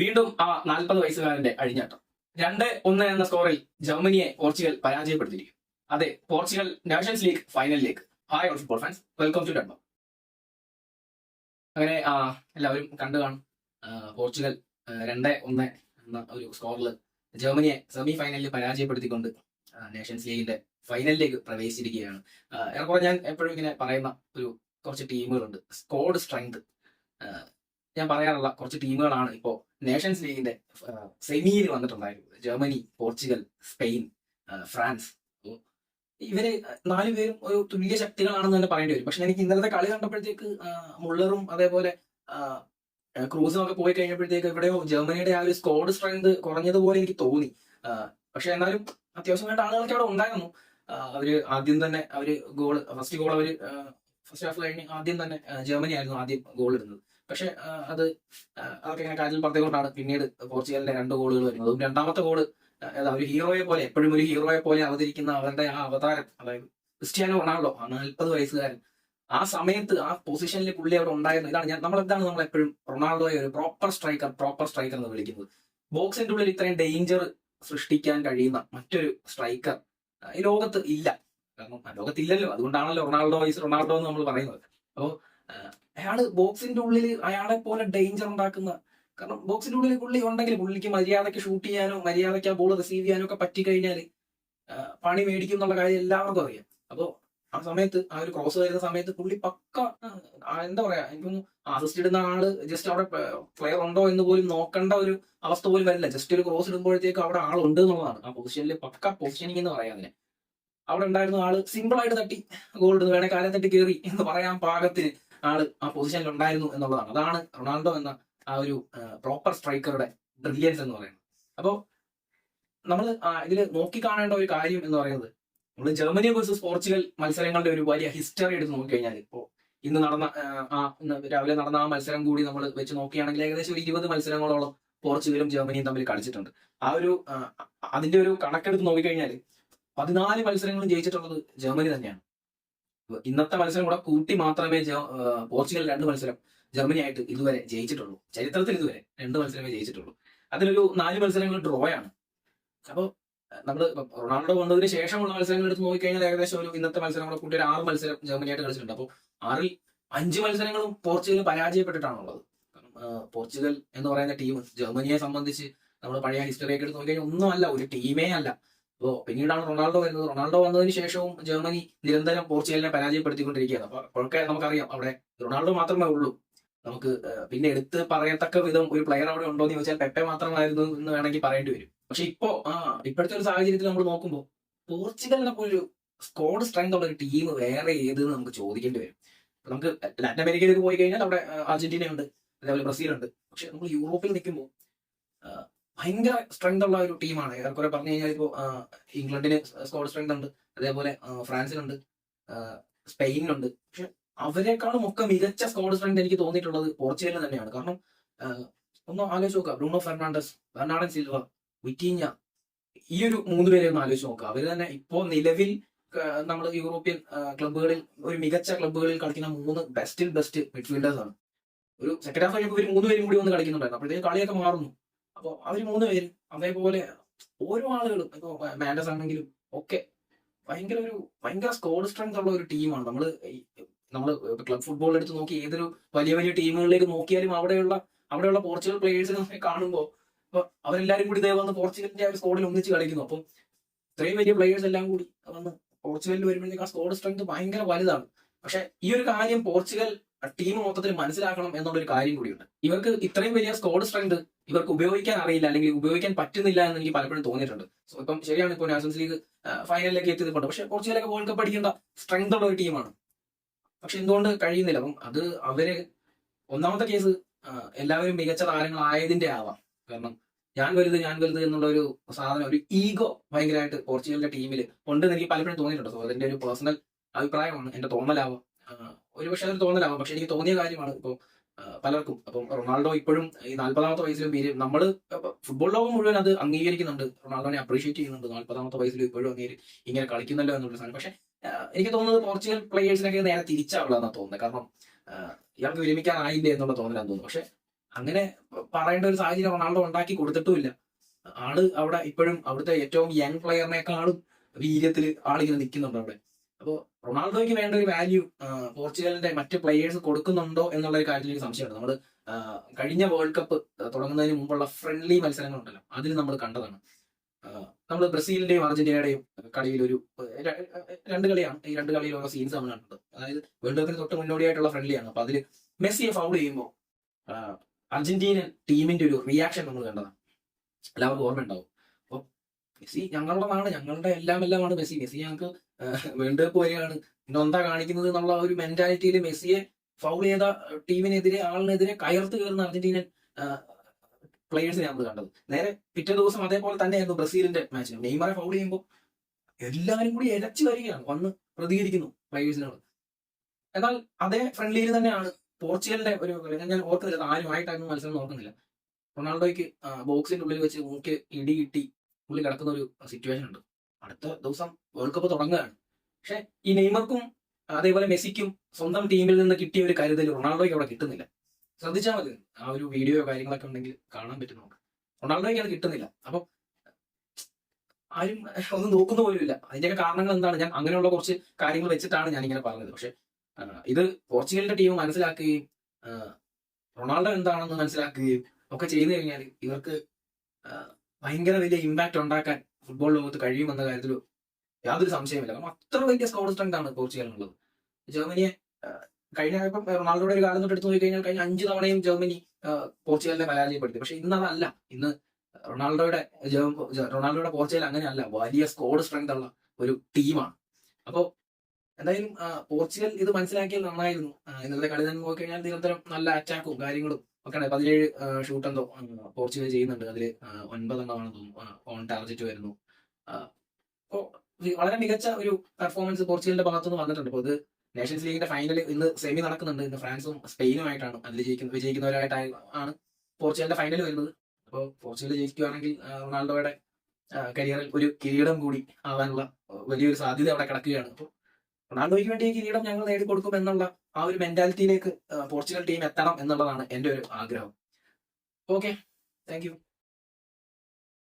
വീണ്ടും ആ നാൽപ്പത് വയസ്സുകാരന്റെ അഴിഞ്ഞാട്ടം. രണ്ട് ഒന്ന് എന്ന സ്കോറിൽ ജർമ്മനിയെ പോർച്ചുഗൽ പരാജയപ്പെടുത്തിയിരിക്കും. അതെ പോർച്ചുഗൽ നാഷൻസ് ലീഗ് ഫൈനലിലേക്ക് hi all football fans welcome to ഡോ അങ്ങനെ എല്ലാവരും കണ്ടു കാണും. പോർച്ചുഗൽ രണ്ട് ഒന്ന് എന്ന ഒരു സ്കോറിൽ ജർമ്മനിയെ സെമി ഫൈനലിൽ പരാജയപ്പെടുത്തിക്കൊണ്ട് നാഷൻസ് ലീഗിന്റെ ഫൈനലിലേക്ക് പ്രവേശിച്ചിരിക്കുകയാണ്. ഏറെക്കുറെ ഞാൻ എപ്പോഴും ഇങ്ങനെ പറയുന്ന ഒരു കുറച്ച് ടീമുകളുണ്ട് സ്കോഡ് സ്ട്രെങ്ത് ഞാൻ പറയാറുള്ള കുറച്ച് ടീമുകളാണ് ഇപ്പോൾ നേഷൻസ് ലീഗിന്റെ സെമിയിൽ വന്നിട്ടുണ്ടായിരുന്നത് ജർമ്മനി പോർച്ചുഗൽ സ്പെയിൻ ഫ്രാൻസ്. ഇവർ നാലു പേരും ഒരു തുല്യ ശക്തികളാണെന്ന് തന്നെ പറയേണ്ടി വരും. പക്ഷെ എനിക്ക് ഇന്നലത്തെ കളി കണ്ടപ്പോഴത്തേക്ക് മുള്ളറും അതേപോലെ ക്രൂസും ഒക്കെ പോയി കഴിഞ്ഞപ്പോഴത്തേക്ക് ഇവിടെയോ ജർമ്മനിയുടെ ആ ഒരു സ്കോഡ് സ്ട്രെങ്ത് കുറഞ്ഞതുപോലെ എനിക്ക് തോന്നി. പക്ഷെ എന്നാലും വേണ്ട ആളുകളൊക്കെ അവിടെ ഉണ്ടായിരുന്നു. അവർ ആദ്യം തന്നെ അവർ ഗോൾ ഫസ്റ്റ് ഗോൾ അവർ ഫസ്റ്റ് ഹാഫ് കഴിഞ്ഞ് ആദ്യം തന്നെ ജർമ്മനി ആയിരുന്നു ആദ്യം ഗോൾ ഇടുന്നത്. പക്ഷെ അത് അതൊക്കെ ഇങ്ങനെ കാറ്റിൽ പറഞ്ഞുകൊണ്ടാണ് പിന്നീട് പോർച്ചുഗലിന്റെ രണ്ട് ഗോളുകൾ വരുന്നത്. രണ്ടാമത്തെ ഗോൾ ഏതാ ഒരു ഹീറോയെ പോലെ എപ്പോഴും ഒരു ഹീറോയെ പോലെ അവതരിക്കുന്ന അവരുടെ ആ അവതാരം അതായത് ക്രിസ്ത്യാനോ റൊണാൾഡോ ആ നാൽപ്പത് വയസ്സുകാരൻ. ആ സമയത്ത് ആ പൊസിഷനിൽ പുള്ളി അവിടെ ഉണ്ടായിരുന്നു. ഇതാണ് ഞാൻ നമ്മളെന്താണ് നമ്മൾ എപ്പോഴും റൊണാൾഡോയെ ഒരു പ്രോപ്പർ സ്ട്രൈക്കർ പ്രോപ്പർ സ്ട്രൈക്കർ എന്ന് വിളിക്കുന്നത്. ബോക്സിന്റെ ഉള്ളിൽ ഇത്രയും ഡേഞ്ചർ സൃഷ്ടിക്കാൻ കഴിയുന്ന മറ്റൊരു സ്ട്രൈക്കർ ഈ ലോകത്ത് ഇല്ല. കാരണം ലോകത്തില്ലല്ലോ. അതുകൊണ്ടാണല്ലോ റൊണാൾഡോ വൈസ് റൊണാൾഡോ എന്ന് നമ്മൾ പറയുന്നത്. അപ്പോ അയാൾ ബോക്സിന്റെ ഉള്ളിൽ അയാളെ പോലെ ഡേഞ്ചർ ഉണ്ടാക്കുന്ന കാരണം ബോക്സിന്റെ ഉള്ളിൽ പുള്ളി ഉണ്ടെങ്കിൽ പുള്ളിക്ക് മര്യാദയ്ക്ക് ഷൂട്ട് ചെയ്യാനോ മര്യാദയ്ക്ക് ആ ബോൾ റിസീവ് ചെയ്യാനോ ഒക്കെ പറ്റിക്കഴിഞ്ഞാൽ പണി മേടിക്കും എന്നുള്ള കാര്യം എല്ലാവർക്കും അറിയാം. അപ്പോ ആ സമയത്ത് ആ ഒരു ക്രോസ് വരുന്ന സമയത്ത് പുള്ളി പക്ക എന്താ പറയാ എനിക്കൊന്നും അസിസ്റ്റ് ഇടുന്ന ആൾ ജസ്റ്റ് അവിടെ പ്ലെയർ ഉണ്ടോ എന്ന് പോലും നോക്കേണ്ട ഒരു അവസ്ഥ പോലും വരില്ല. ജസ്റ്റ് ഒരു ക്രോസ് ഇടുമ്പോഴത്തേക്ക് അവിടെ ആളുണ്ട് എന്നുള്ളതാണ്. ആ പൊസിഷനിൽ പക്ക പൊസിഷനിങ് എന്ന് പറയാം അതിനെ. അവിടെ ഉണ്ടായിരുന്ന ആൾ സിമ്പിൾ ആയിട്ട് തട്ടി ഗോൾ ഇടുന്നു. വേണേ കാലം തട്ടി കയറി എന്ന് പറയാൻ പാകത്തിന്. ആൾ ആ പൊസിഷനിൽ ഉണ്ടായിരുന്നു എന്നുള്ളതാണ്. അതാണ് റൊണാൾഡോ എന്ന ആ ഒരു പ്രോപ്പർ സ്ട്രൈക്കറുടെ ബ്രില്യൻസ് എന്ന് പറയുന്നത്. അപ്പോൾ നമ്മൾ ഇതിൽ നോക്കി കാണേണ്ട ഒരു കാര്യം എന്ന് പറയുന്നത് നമ്മൾ ജർമ്മനി വേഴ്സസ് പോർച്ചുഗൽ മത്സരങ്ങളുടെ ഒരു വലിയ ഹിസ്റ്ററി എടുത്ത് നോക്കിക്കഴിഞ്ഞാൽ ഇപ്പോൾ ഇന്ന് നടന്ന ആ, രാവിലെ നടന്ന ആ മത്സരം കൂടി നമ്മൾ വെച്ച് നോക്കുകയാണെങ്കിൽ ഏകദേശം ഒരു ഇരുപത് മത്സരങ്ങളോളം പോർച്ചുഗലും ജർമ്മനിയും തമ്മിൽ കളിച്ചിട്ടുണ്ട്. ആ ഒരു അതിന്റെ ഒരു കണക്കെടുത്ത് നോക്കിക്കഴിഞ്ഞാൽ പതിനാല് മത്സരങ്ങളും ജയിച്ചിട്ടുള്ളത് ജർമ്മനി തന്നെയാണ്. ഇന്നത്തെ മത്സരം കൂടെ കൂട്ടി മാത്രമേ പോർച്ചുഗൽ രണ്ട് മത്സരം ജർമ്മനി ആയിട്ട് ഇതുവരെ ജയിച്ചിട്ടുള്ളൂ. ചരിത്രത്തിൽ ഇതുവരെ രണ്ട് മത്സരമേ ജയിച്ചിട്ടുള്ളൂ. അതിലൊരു നാല് മത്സരങ്ങൾ ഡ്രോ ആണ് അപ്പോൾ നമ്മൾ റൊണാൾഡോ വന്നതിന് ശേഷമുള്ള മത്സരങ്ങൾ എടുത്ത് നോക്കിക്കഴിഞ്ഞാൽ ഏകദേശം ഒരു ഇന്നത്തെ മത്സരം കൂടെ കൂട്ടി ഒരു ആറ് മത്സരം ജർമ്മനിയായിട്ട് കളിച്ചിട്ടുണ്ട്. അപ്പോൾ ആറിൽ അഞ്ച് മത്സരങ്ങളും പോർച്ചുഗൽ പരാജയപ്പെട്ടിട്ടാണുള്ളത്. കാരണം പോർച്ചുഗൽ എന്ന് പറയുന്ന ടീം ജർമ്മനിയെ സംബന്ധിച്ച് നമ്മൾ പഴയ ഹിസ്റ്ററിയൊക്കെ എടുത്ത് നോക്കിക്കഴിഞ്ഞാൽ ഒന്നും അല്ല ഒരു ടീമേ അല്ല. അപ്പോൾ പിന്നീടാണ് റൊണാൾഡോ വരുന്നത്. റൊണാൾഡോ വന്നതിന് ശേഷവും ജർമ്മനി നിരന്തരം പോർച്ചുഗലിനെ പരാജയപ്പെടുത്തിക്കൊണ്ടിരിക്കുകയാണ്. അപ്പൊ അപ്പോഴൊക്കെ നമുക്കറിയാം. അവിടെ റൊണാൾഡോ മാത്രമേ ഉള്ളൂ. നമുക്ക് പിന്നെ എടുത്ത് പറയത്തക്ക വിധം ഒരു പ്ലെയർ അവിടെ ഉണ്ടോ എന്ന് ചോദിച്ചാൽ പെപ്പെ മാത്രമായിരുന്നു എന്ന് വേണമെങ്കിൽ പറയേണ്ടി വരും. പക്ഷെ ഇപ്പോ ആ ഇപ്പോഴത്തെ ഒരു സാഹചര്യത്തിൽ നമ്മൾ നോക്കുമ്പോൾ പോർച്ചുഗലിനെ പോലൊരു സ്കോഡ് സ്ട്രെങ്ത് ഉള്ള ഒരു ടീം വേറെ ഏത് നമുക്ക് ചോദിക്കേണ്ടി വരും. നമുക്ക് ലാറ്റിൻ അമേരിക്കയിലേക്ക് പോയി കഴിഞ്ഞാൽ അവിടെ അർജന്റീന ഉണ്ട് അതേപോലെ ബ്രസീൽ ഉണ്ട് പക്ഷെ നമ്മൾ യൂറോപ്പിൽ നിൽക്കുമ്പോൾ ഭയങ്കര സ്ട്രെങ്ത് ഉള്ള ഒരു ടീമാണ് ഏറെക്കുറെ പറഞ്ഞു കഴിഞ്ഞാൽ ഇപ്പോൾ ഇംഗ്ലണ്ടിന് സ്കോഡ് സ്ട്രെങ്ത് ഉണ്ട്. അതേപോലെ ഫ്രാൻസിനുണ്ട്. സ്പെയിനിലുണ്ട് പക്ഷെ അവരെക്കാളും ഒക്കെ മികച്ച സ്കോഡ് സ്ട്രെങ്ത് എനിക്ക് തോന്നിയിട്ടുള്ളത് പോർച്ചുഗലിന് തന്നെയാണ്. കാരണം ഒന്ന് ആലോചിച്ച് നോക്കുക. Bruno Fernandes Bernardo Silva Vitinha ഈ ഒരു മൂന്ന് പേരെ ഒന്ന് ആലോചിച്ച് നോക്കുക. അവർ തന്നെ ഇപ്പോൾ നിലവിൽ നമ്മൾ യൂറോപ്യൻ ക്ലബ്ബുകളിൽ ഒരു മികച്ച ക്ലബ്ബുകളിൽ കളിക്കുന്ന മൂന്ന് ബെസ്റ്റിൽ ബെസ്റ്റ് മിഡ്ഫീൽഡേഴ്സ് ആണ്. ഒരു സെക്കൻഡ് ഹാഫ് കഴിഞ്ഞപ്പോൾ ഇവർ മൂന്ന് പേരും കൂടി ഒന്ന് കളിക്കുന്നുണ്ടായിരുന്നു. അപ്പോഴത്തേക്ക് കളിയൊക്കെ മാറുന്നു. അപ്പോൾ അവർ മൂന്ന് പേര് അതേപോലെ ഓരോ ആളുകളും ഇപ്പോൾ മാൻഡസ് ആണെങ്കിലും ഒക്കെ ഭയങ്കര ഒരു ഭയങ്കര സ്കോഡ് സ്ട്രെങ്ത് ഉള്ള ഒരു ടീമാണ് നമ്മൾ നമ്മൾ ക്ലബ് ഫുട്ബോൾ എടുത്ത് നോക്കി ഏതൊരു വലിയ വലിയ ടീമുകളിലേക്ക് നോക്കിയാലും അവിടെയുള്ള അവിടെയുള്ള പോർച്ചുഗൽ പ്ലേയേഴ്സിനെ കാണുമ്പോൾ അപ്പൊ അവരെല്ലാരും കൂടി ഇതേ വന്ന് പോർച്ചുഗലിന്റെ ആ ഒരു സ്കോഡിൽ ഒന്നിച്ച് കളിക്കുന്നു. അപ്പം ഇത്രയും വലിയ പ്ലേയേഴ്സ് എല്ലാം കൂടി വന്ന് പോർച്ചുഗലിൽ വരുമ്പോഴത്തേക്ക് ആ സ്കോഡ് സ്ട്രെങ്ത് ഭയങ്കര വലുതാണ്. പക്ഷെ ഈ ഒരു കാര്യം പോർച്ചുഗൽ ടീം മൊത്തത്തിൽ മനസ്സിലാക്കണം എന്നുള്ള ഒരു കാര്യം കൂടിയുണ്ട്. ഇവർക്ക് ഇത്രയും വലിയ സ്കോഡ് സ്ട്രെങ്ത് ഇവർക്ക് ഉപയോഗിക്കാൻ അറിയില്ല അല്ലെങ്കിൽ ഉപയോഗിക്കാൻ പറ്റുന്നില്ല എന്ന് എനിക്ക് പലപ്പോഴും തോന്നിയിട്ടുണ്ട്. സോ ഇപ്പം ശരിയാണ് ഇപ്പോൾ നാഷൻസ് ലീഗ് ഫൈനലിലേക്ക് എത്തിയതുകൊണ്ട് പക്ഷെ പോർച്ചുഗലൊക്കെ വേൾഡ് കപ്പ് അടിക്കേണ്ട സ്ട്രെങ്ത് ഉള്ള ഒരു ടീമാണ് പക്ഷെ എന്തുകൊണ്ട് കഴിയുന്നില്ല? അപ്പം അത് അവർ ഒന്നാമത്തെ കേസ് എല്ലാവരും മികച്ച താരങ്ങളായതിന്റെ ആവാം. കാരണം ഞാൻ വലുത് ഞാൻ വലുത് എന്നുള്ള ഒരു സാധനം ഒരു ഈഗോ ഭയങ്കരമായിട്ട് പോർച്ചുഗലിന്റെ ടീമിൽ ഉണ്ടെന്ന് എനിക്ക് പലപ്പോഴും തോന്നിയിട്ടുണ്ട്. സോ അതിന്റെ ഒരു പേഴ്സണൽ അഭിപ്രായമാണ്. എന്റെ തോന്നലാവാം. ഒരുപക്ഷെ ഒരു പക്ഷേ അതൊരു തോന്നലാവാം. പക്ഷെ എനിക്ക് തോന്നിയ കാര്യമാണ് ഇപ്പോൾ പലർക്കും. അപ്പം റൊണാൾഡോ ഇപ്പോഴും ഈ നാൽപ്പതാമത്തെ വയസ്സിലും പേര് നമ്മൾ ഫുട്ബോൾ ലോകം മുഴുവൻ അത് അംഗീകരിക്കുന്നുണ്ട്. റൊണാൾഡോനെ അപ്രീഷിയേറ്റ് ചെയ്യുന്നുണ്ട്. നാൽപ്പതാമത്തെ വയസ്സിലും ഇപ്പോഴും അങ്ങേര് ഇങ്ങനെ കളിക്കുന്നല്ലോ എന്നുള്ള സാധനം. പക്ഷെ എനിക്ക് തോന്നുന്നത് പോർച്ചുഗൽ പ്ലേയേഴ്സിനൊക്കെ നേരെ തിരിച്ചാവുള്ളതെന്നാണ് തോന്നുന്നത്. കാരണം ഇയാൾക്ക് വിരമിക്കാനായില്ല എന്നുള്ള തോന്നലാന്ന് തോന്നുന്നു. പക്ഷെ അങ്ങനെ പറയേണ്ട ഒരു സാഹചര്യം റൊണാൾഡോ ഉണ്ടാക്കി കൊടുത്തിട്ടുമില്ല. ആൾ അവിടെ ഇപ്പോഴും അവിടുത്തെ ഏറ്റവും യങ് പ്ലെയറിനേക്കാളും വീര്യത്തിൽ ആളിങ്ങനെ നിൽക്കുന്നുണ്ട് അവിടെ. അപ്പോൾ റൊണാൾഡോയ്ക്ക് വേണ്ട ഒരു വാല്യൂ പോർച്ചുഗലിന്റെ മറ്റ് പ്ലെയേഴ്സ് കൊടുക്കുന്നുണ്ടോ എന്നുള്ള ഒരു കാര്യത്തിൽ എനിക്ക് സംശയമുണ്ട് നമ്മൾ കഴിഞ്ഞ വേൾഡ് കപ്പ് തുടങ്ങുന്നതിന് മുമ്പുള്ള ഫ്രണ്ട്ലി മത്സരങ്ങളുണ്ടല്ലോ. അതിൽ നമ്മൾ കണ്ടതാണ്. നമ്മൾ ബ്രസീലിന്റെയും അർജന്റീനയുടെയും കളിയിൽ ഒരു രണ്ട് കളിയാണ്. ഈ രണ്ട് കളിയിൽ ഓരോ സീൻസ് നമ്മൾ കണ്ടത് അതായത് വേൾഡ് കപ്പിന് തൊട്ട് മുന്നോടിയായിട്ടുള്ള ഫ്രണ്ട്ലിയാണ് അപ്പൊ അതിൽ മെസ്സിയെ ഫൗൾ ചെയ്യുമ്പോൾ അർജന്റീനൻ ടീമിന്റെ ഒരു റിയാക്ഷൻ നമ്മൾ കണ്ടതാണ്. എല്ലാവർക്കും ഓർമ്മ ഉണ്ടാവും അപ്പൊ മെസ്സി ഞങ്ങളുടെ നാണ് ഞങ്ങളുടെ എല്ലാം എല്ലാമാണ് മെസ്സി. മെസ്സി ഞങ്ങൾക്ക് വേൾഡ് കപ്പ് വരികയാണ്. പിന്നെ എന്താ കാണിക്കുന്നത് എന്നുള്ള ഒരു മെന്റാലിറ്റിയിൽ മെസ്സിയെ ഫൗൾ ചെയ്ത ടീമിനെതിരെ ആളിനെതിരെ കയർത്ത് കയറുന്ന അർജന്റീനൻ പ്ലേയേഴ്സിനെ നമ്മൾ കണ്ടത്. നേരെ പിറ്റേ ദിവസം അതേപോലെ തന്നെയായിരുന്നു ബ്രസീലിന്റെ മാച്ച് നെയ്മറെ ഫൗൾ ചെയ്യുമ്പോൾ എല്ലാവരും കൂടി ഇരച്ചു വരികയാണ്. വന്ന് പ്രതികരിക്കുന്നു പ്ലേയേഴ്സിനോട് എന്നാൽ അതേ ഫ്രണ്ട്ലിയിൽ തന്നെയാണ് പോർച്ചുഗലിന്റെ ഒരു. ഞാൻ ഓർക്കുന്നില്ല. ആരുമായിട്ടായിരുന്നു മത്സരം നോക്കുന്നില്ല റൊണാൾഡോയ്ക്ക് ബോക്സിന്റെ ഉള്ളിൽ വെച്ച് മൂക്ക് ഇടി കിട്ടി. ഉള്ളിൽ കിടക്കുന്ന ഒരു സിറ്റുവേഷൻ ഉണ്ട്. അടുത്ത ദിവസം വേൾഡ് കപ്പ് തുടങ്ങുകയാണ്. പക്ഷെ ഈ നെയ്മർക്കും അതേപോലെ മെസ്സിക്കും സ്വന്തം ടീമിൽ നിന്ന് കിട്ടിയ ഒരു കരുതൽ റൊണാൾഡോയ്ക്ക് അവിടെ കിട്ടുന്നില്ല. ശ്രദ്ധിച്ചാൽ മതി. ആ ഒരു വീഡിയോ കാര്യങ്ങളൊക്കെ ഉണ്ടെങ്കിൽ കാണാൻ പറ്റും നമുക്ക്. റൊണാൾഡോയ്ക്ക് അത് കിട്ടുന്നില്ല. അപ്പൊ ആരും ഒന്നും നോക്കുന്ന പോലും ഇല്ല. അതിന്റെയൊക്കെ കാരണങ്ങൾ എന്താണ്? ഞാൻ അങ്ങനെയുള്ള കുറച്ച് കാര്യങ്ങൾ വെച്ചിട്ടാണ് ഞാൻ ഇങ്ങനെ പറഞ്ഞത്. പക്ഷെ ഇത് പോർച്ചുഗലിന്റെ ടീം മനസ്സിലാക്കുകയും റൊണാൾഡോ എന്താണെന്ന് മനസ്സിലാക്കുകയും ഒക്കെ ചെയ്തു കഴിഞ്ഞാൽ ഇവർക്ക് ഭയങ്കര വലിയ ഇമ്പാക്റ്റ് ഉണ്ടാക്കാൻ ഫുട്ബോൾ ലോകത്ത് കഴിയുമെന്ന കാര്യത്തിൽ യാതൊരു സംശയമില്ല കാരണം അത്ര വലിയ സ്കോഡ് സ്ട്രെങ്ത് ആണ് പോർച്ചുഗലിനുള്ളത് ജർമ്മനിയെ കഴിഞ്ഞ ഇപ്പം റൊണാൾഡോയുടെ ഒരു കാലം തൊട്ട് എടുത്തു നോക്കി കഴിഞ്ഞാൽ കഴിഞ്ഞ അഞ്ച് തവണയും ജർമ്മനി പോർച്ചുഗലിനെ പരാജയപ്പെടുത്തി. പക്ഷെ ഇന്ന് അതല്ല. ഇന്ന് റൊണാൾഡോയുടെ റൊണാൾഡോയുടെ പോർച്ചുഗൽ അങ്ങനെയല്ല. വലിയ സ്കോഡ് സ്ട്രെങ്ത് ഉള്ള ഒരു ടീമാണ്. അപ്പോ എന്തായാലും പോർച്ചുഗൽ ഇത് മനസ്സിലാക്കിയാൽ നന്നായിരുന്നു. ഇന്നത്തെ കളി തന്നെ നോക്കി കഴിഞ്ഞാൽ നിരന്തരം നല്ല അറ്റാക്കും കാര്യങ്ങളും ഒക്കെ ഉണ്ട് പതിനേഴ് ഷൂട്ട് എന്തോ പോർച്ചുഗൽ ചെയ്യുന്നുണ്ട്. അതിൽ ഒൻപതെണ്ണമാണ് തോന്നുന്നു. ഓൺ ടാർജറ്റ് വരുന്നു. അപ്പോൾ വളരെ മികച്ച ഒരു പെർഫോമൻസ് പോർച്ചുഗലിന്റെ ഭാഗത്തുനിന്ന് വന്നിട്ടുണ്ട്. ഇപ്പോൾ ഇത് നേഷൻസ് ലീഗിന്റെ ഫൈനൽ ഇന്ന് സെമി നടക്കുന്നുണ്ട്. ഇന്ന് ഫ്രാൻസും സ്പെയിനുമായിട്ടാണ് അതിൽ ജയിക്കുന്ന വിജയിക്കുന്നവരായിട്ടാണ് ആണ് പോർച്ചുഗലിന്റെ ഫൈനൽ വരുന്നത്. അപ്പോൾ പോർച്ചുഗൽ ജയിക്കുകയാണെങ്കിൽ റൊണാൾഡോയുടെ കരിയറിൽ ഒരു കിരീടം കൂടി ആവാനുള്ള വലിയൊരു സാധ്യത അവിടെ കിടക്കുകയാണ്. അപ്പോൾ റൊണാൾഡോയ്ക്ക് വേണ്ടി ഈ കിരീടം ഞങ്ങൾ നേടിക്കൊടുക്കും എന്നുള്ള ആ ഒരു മെന്റാലിറ്റിയിലേക്ക് പോർച്ചുഗൽ ടീം എത്തണം എന്നുള്ളതാണ് എന്റെ ഒരു ആഗ്രഹം. Okay thank